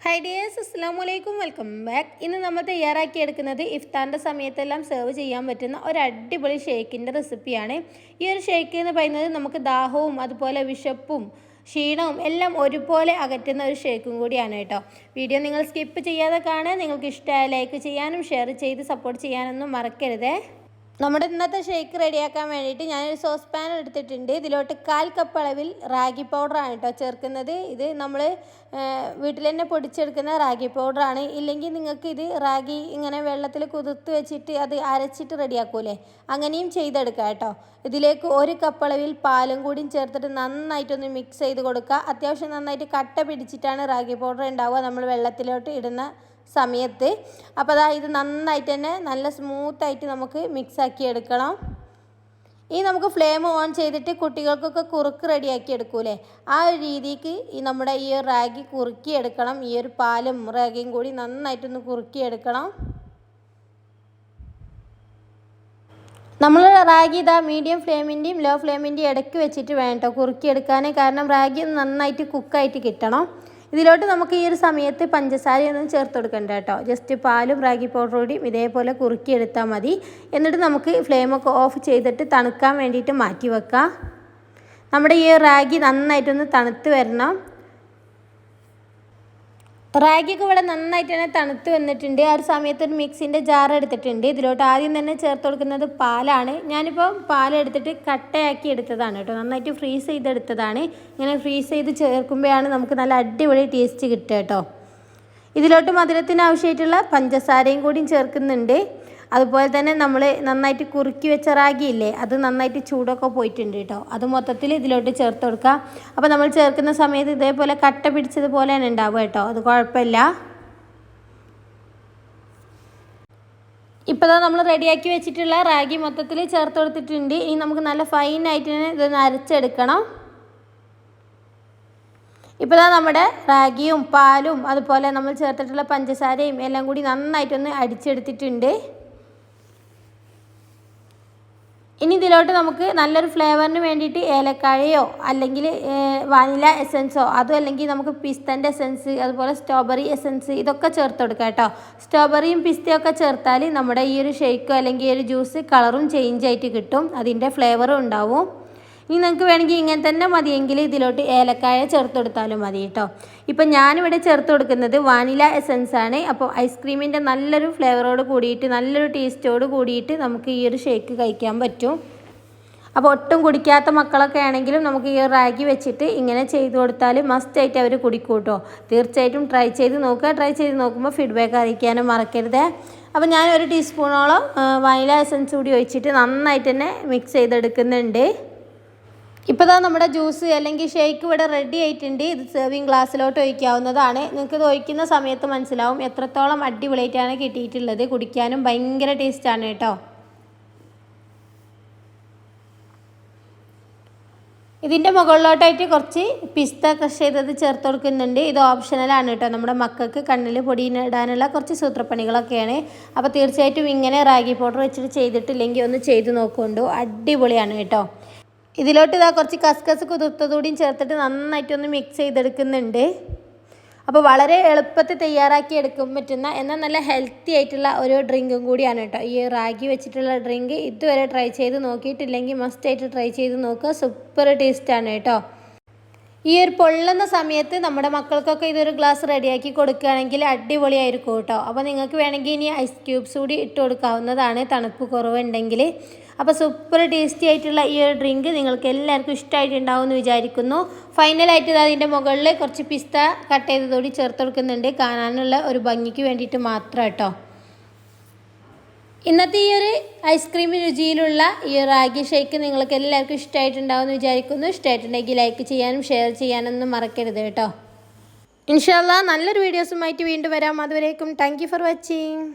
Hi dears അസ്സാം വലൈക്കും welcome back ഇന്ന് നമ്മൾ തയ്യാറാക്കി എടുക്കുന്നത് ഇഫ്താറിന്റെ സമയത്തെല്ലാം സെർവ് ചെയ്യാൻ പറ്റുന്ന ഒരു അടിപൊളി ഷേക്കിന്റെ റെസിപ്പിയാണ് ഈ ഒരു ഷേക്ക് എന്ന് പറയുന്നത് നമുക്ക് ദാഹവും അതുപോലെ വിശപ്പും ക്ഷീണവും എല്ലാം ഒരുപോലെ അകറ്റുന്ന ഒരു ഷേക്കും കൂടിയാണ് കേട്ടോ. വീഡിയോ നിങ്ങൾ സ്കിപ്പ് ചെയ്യാതെ കാണാൻ നിങ്ങൾക്ക് ഇഷ്ടമായ ലൈക്ക് ചെയ്യാനും ഷെയർ ചെയ്ത് സപ്പോർട്ട് ചെയ്യാനൊന്നും മറക്കരുതേ. നമ്മുടെ ഇന്നത്തെ ഷേക്ക് റെഡിയാക്കാൻ വേണ്ടിയിട്ട് ഞാനൊരു സോസ് പാൻ എടുത്തിട്ടുണ്ട്. ഇതിലോട്ട് കാൽ കപ്പ് അളവിൽ റാഗി പൗഡറാണ് കേട്ടോ ചേർക്കുന്നത്. ഇത് നമ്മൾ വീട്ടിൽ തന്നെ പൊടിച്ചെടുക്കുന്ന റാഗി പൗഡറാണ് ഇല്ലെങ്കിൽ നിങ്ങൾക്ക് ഇത് റാഗി ഇങ്ങനെ വെള്ളത്തിൽ കുതിർത്ത് വെച്ചിട്ട് അത് അരച്ചിട്ട് റെഡിയാക്കൂലേ അങ്ങനെയും ചെയ്തെടുക്കാം കേട്ടോ. ഇതിലേക്ക് ഒരു കപ്പ് അളവിൽ പാലും കൂടി ചേർത്തിട്ട് നന്നായിട്ടൊന്ന് മിക്സ് ചെയ്ത് കൊടുക്കുക. അത്യാവശ്യം നന്നായിട്ട് കട്ട പിടിച്ചിട്ടാണ് റാഗി പൗഡർ ഉണ്ടാവുക. നമ്മൾ വെള്ളത്തിലോട്ട് ഇടുന്ന സമയത്ത്. അപ്പോൾ അതാ ഇത് നന്നായിട്ട് തന്നെ നല്ല സ്മൂത്തായിട്ട് നമുക്ക് മിക്സ് ആക്കി എടുക്കണം. ഈ നമുക്ക് ഫ്ലെയിം ഓൺ ചെയ്തിട്ട് കുട്ടികൾക്കൊക്കെ കുറുക്ക് റെഡിയാക്കി എടുക്കൂലേ? ആ ഒരു രീതിക്ക് ഈ നമ്മുടെ ഈ ഒരു റാഗി കുറുക്കി എടുക്കണം. ഈ ഒരു പാലും റാഗിയും കൂടി നന്നായിട്ടൊന്ന് കുറുക്കി എടുക്കണം. നമ്മൾ റാഗി ഇതാ മീഡിയം ഫ്ലെയിമിന്റെയും ലോ ഫ്ലെയിമിന്റെയും ഇടയ്ക്ക് വെച്ചിട്ട് വേണം കേട്ടോ കുറുക്കിയെടുക്കാൻ കാരണം റാഗി നന്നായിട്ട് കുക്കായിട്ട് കിട്ടണം. ഇതിലോട്ട് നമുക്ക് ഈ ഒരു സമയത്ത് പഞ്ചസാരയൊന്നും ചേർത്ത് കൊടുക്കണ്ട കേട്ടോ. ജസ്റ്റ് പാലും റാഗി പൗഡർ കൂടിയും ഇതേപോലെ കുറുക്കിയെടുത്താൽ മതി. എന്നിട്ട് നമുക്ക് ഫ്ലെയിമൊക്കെ ഓഫ് ചെയ്തിട്ട് തണുക്കാൻ വേണ്ടിയിട്ട് മാറ്റി വെക്കാം. നമ്മുടെ ഈ റാഗി നന്നായിട്ടൊന്ന് തണുത്ത് വരണം. റാഗിയൊക്കെ ഇവിടെ നന്നായിട്ട് തന്നെ തണുത്ത് വന്നിട്ടുണ്ട്. ആ ഒരു സമയത്ത് ഒരു മിക്സിന്റെ ജാർ എടുത്തിട്ടുണ്ട്. ഇതിലോട്ട് ആദ്യം തന്നെ ചേർത്ത് കൊടുക്കുന്നത് പാലാണ്. ഞാനിപ്പോൾ പാലെടുത്തിട്ട് കട്ടയാക്കി എടുത്തതാണ് കേട്ടോ. നന്നായിട്ട് ഫ്രീസ് ചെയ്തെടുത്തതാണ്. ഇങ്ങനെ ഫ്രീസ് ചെയ്ത് ചേർക്കുമ്പോഴാണ് നമുക്ക് നല്ല അടിപൊളി ടേസ്റ്റ് കിട്ടുക കേട്ടോ. ഇതിലോട്ട് മധുരത്തിന് ആവശ്യമായിട്ടുള്ള പഞ്ചസാരയും കൂടിയും ചേർക്കുന്നുണ്ട്. അതുപോലെ തന്നെ നമ്മൾ നന്നായിട്ട് കുറുക്കി വെച്ച റാഗിയില്ലേ അത് നന്നായിട്ട് ചൂടൊക്കെ പോയിട്ടുണ്ട് കേട്ടോ അത് മൊത്തത്തിൽ ഇതിലോട്ട് ചേർത്ത് കൊടുക്കുക അപ്പോൾ നമ്മൾ ചേർക്കുന്ന സമയത്ത് ഇതേപോലെ കട്ട പിടിച്ചതുപോലെയാണ് ഉണ്ടാവുക കേട്ടോ അത് കുഴപ്പമില്ല. ഇപ്പോൾ നമ്മൾ റെഡിയാക്കി വെച്ചിട്ടുള്ള റാഗി മൊത്തത്തിൽ ചേർത്ത് കൊടുത്തിട്ടുണ്ട്. ഇനി നമുക്ക് നല്ല ഫൈനായിട്ട് തന്നെ ഇത് അരച്ചെടുക്കണം. ഇപ്പോൾ നമ്മുടെ റാഗിയും പാലും അതുപോലെ നമ്മൾ ചേർത്തിട്ടുള്ള പഞ്ചസാരയും എല്ലാം കൂടി നന്നായിട്ടൊന്ന് അടിച്ചെടുത്തിട്ടുണ്ട്. ഇനി ഇതിലോട്ട് നമുക്ക് നല്ലൊരു ഫ്ലേവറിന് വേണ്ടിയിട്ട് ഏലക്കായയോ അല്ലെങ്കിൽ വാനില എസൻസോ അതും അല്ലെങ്കിൽ നമുക്ക് പിസ്തന്റെ എസൻസ് അതുപോലെ സ്ട്രോബെറി എസൻസ് ഇതൊക്കെ ചേർത്ത് കൊടുക്കാം കേട്ടോ. സ്ട്രോബെറിയും പിസ്തയും ഒക്കെ ചേർത്താൽ നമ്മുടെ ഈ ഒരു ഷേക്കോ അല്ലെങ്കിൽ ഈ ഒരു ജ്യൂസ് കളറും ചേഞ്ച് ആയിട്ട് കിട്ടും. അതിന്റെ ഫ്ലേവറും ഉണ്ടാവും. ഇനി നിങ്ങൾക്ക് വേണമെങ്കിൽ ഇങ്ങനെ തന്നെ മതിയെങ്കിൽ ഇതിലോട്ട് ഏലക്കായ ചേർത്ത് കൊടുത്താലും മതി കേട്ടോ. ഇപ്പം ഞാനിവിടെ ചേർത്ത് കൊടുക്കുന്നത് വാനില എസൻസ് ആണ്. അപ്പോൾ ഐസ്ക്രീമിന്റെ നല്ലൊരു ഫ്ലേവറോട് കൂടിയിട്ട് നല്ലൊരു ടേസ്റ്റോട് കൂടിയിട്ട് നമുക്ക് ഈ ഒരു ഷേക്ക് കഴിക്കാൻ പറ്റും. അപ്പോൾ ഒട്ടും കുടിക്കാത്ത മക്കളൊക്കെ ആണെങ്കിലും നമുക്ക് ഈ റാഗി വെച്ചിട്ട് ഇങ്ങനെ ചെയ്ത് കൊടുത്താൽ മസ്റ്റായിട്ട് അവർ കുടിക്കും കേട്ടോ. തീർച്ചയായിട്ടും ട്രൈ ചെയ്ത് നോക്കുക. ട്രൈ ചെയ്ത് നോക്കുമ്പോൾ ഫീഡ്ബാക്ക് അറിയിക്കാനും മറക്കരുത്. അപ്പോൾ ഞാൻ ഒരു ടീസ്പൂണോളം വാനില എസൻസ് കൂടി ഒഴിച്ചിട്ട് നന്നായിട്ട് തന്നെ മിക്സ് ചെയ്തെടുക്കുന്നുണ്ട്. ഇപ്പോൾ തന്നെ നമ്മുടെ ജ്യൂസ് അല്ലെങ്കിൽ ഷേക്ക് ഇവിടെ റെഡി ആയിട്ടുണ്ട്. ഇത് സെർവിങ് ഗ്ലാസ്സിലോട്ട് ഒഴിക്കാവുന്നതാണ്. നിങ്ങൾക്ക് ഇത് ഒഴിക്കുന്ന സമയത്ത് മനസ്സിലാവും എത്രത്തോളം അടിപൊളിയായിട്ടാണ് കിട്ടിയിട്ടുള്ളത്. കുടിക്കാനും ഭയങ്കര ടേസ്റ്റാണ് കേട്ടോ. ഇതിന്റെ മുകളിലോട്ടായിട്ട് കുറച്ച് പിസ്ത കഷ് ചെയ്തത് ചേർത്ത് കൊടുക്കുന്നുണ്ട്. ഇത് ഓപ്ഷണലാണ് കേട്ടോ. നമ്മുടെ മക്കൾക്ക് കണ്ണിൽ പൊടിയിടാനുള്ള കുറച്ച് സൂത്രപ്പണികളൊക്കെയാണ്. അപ്പോൾ തീർച്ചയായിട്ടും ഇങ്ങനെ റാഗി പൗഡർ വെച്ചിട്ട് ചെയ്തിട്ടില്ലെങ്കിൽ ഒന്ന് ചെയ്ത് നോക്കുകൊണ്ടു അടിപൊളിയാണ് കേട്ടോ. ഇതിലോട്ട് ഇതാ കുറച്ച് കസ്കസ് കുതിർത്തതൂടിയും ചേർത്തിട്ട് നന്നായിട്ടൊന്ന് മിക്സ് ചെയ്തെടുക്കുന്നുണ്ട്. അപ്പോൾ വളരെ എളുപ്പത്തിൽ തയ്യാറാക്കി എടുക്കാൻ പറ്റുന്ന എന്നാൽ നല്ല ഹെൽത്തി ആയിട്ടുള്ള ഒരു ഡ്രിങ്കും കൂടിയാണ് കേട്ടോ. ഈ റാഗി വെച്ചിട്ടുള്ള ഡ്രിങ്ക് ഇതുവരെ ട്രൈ ചെയ്ത് നോക്കിയിട്ടില്ലെങ്കിൽ മസ്റ്റായിട്ട് ട്രൈ ചെയ്ത് നോക്കുക. സൂപ്പർ ടേസ്റ്റാണ് കേട്ടോ. ഈ ഒരു പൊള്ളുന്ന സമയത്ത് നമ്മുടെ മക്കൾക്കൊക്കെ ഇതൊരു ഗ്ലാസ് റെഡിയാക്കി കൊടുക്കുകയാണെങ്കിൽ അടിപൊളിയായിരിക്കും കേട്ടോ. അപ്പോൾ നിങ്ങൾക്ക് വേണമെങ്കിൽ ഇനി ഐസ് ക്യൂബ്സ് കൂടി ഇട്ട് കൊടുക്കാവുന്നതാണ്. തണുപ്പ് കുറവുണ്ടെങ്കിൽ അപ്പോൾ സൂപ്പർ ടേസ്റ്റി ആയിട്ടുള്ള ഈ ഒരു ഡ്രിങ്ക് നിങ്ങൾക്ക് എല്ലാവർക്കും ഇഷ്ടമായിട്ടുണ്ടാവും എന്ന് വിചാരിക്കുന്നു ഫൈനലായിട്ട് അതിന്റെ മുകളിൽ കുറച്ച് പിസ്ത കട്ട് ചെയ്തതോടി ചേർത്ത് കൊടുക്കുന്നുണ്ട്. കാണാനുള്ള ഒരു ഭംഗിക്ക് വേണ്ടിയിട്ട് മാത്രം കേട്ടോ. ഇന്നത്തെ ഈ ഒരു ഐസ്ക്രീം രുചിയിലുള്ള ഈ റാഗി ഷേക്ക് നിങ്ങൾക്ക് എല്ലാവർക്കും ഇഷ്ടമായിട്ടുണ്ടാവും എന്ന് വിചാരിക്കുന്നു. ഇഷ്ടമായിട്ടുണ്ടെങ്കിൽ ലൈക്ക് ചെയ്യാനും ഷെയർ ചെയ്യാനൊന്നും മറക്കരുത് കേട്ടോ. ഇൻഷാല്ല നല്ലൊരു വീഡിയോസുമായിട്ട് വീണ്ടും വരാം. അതുവരേക്കും താങ്ക് ഫോർ വാച്ചിങ്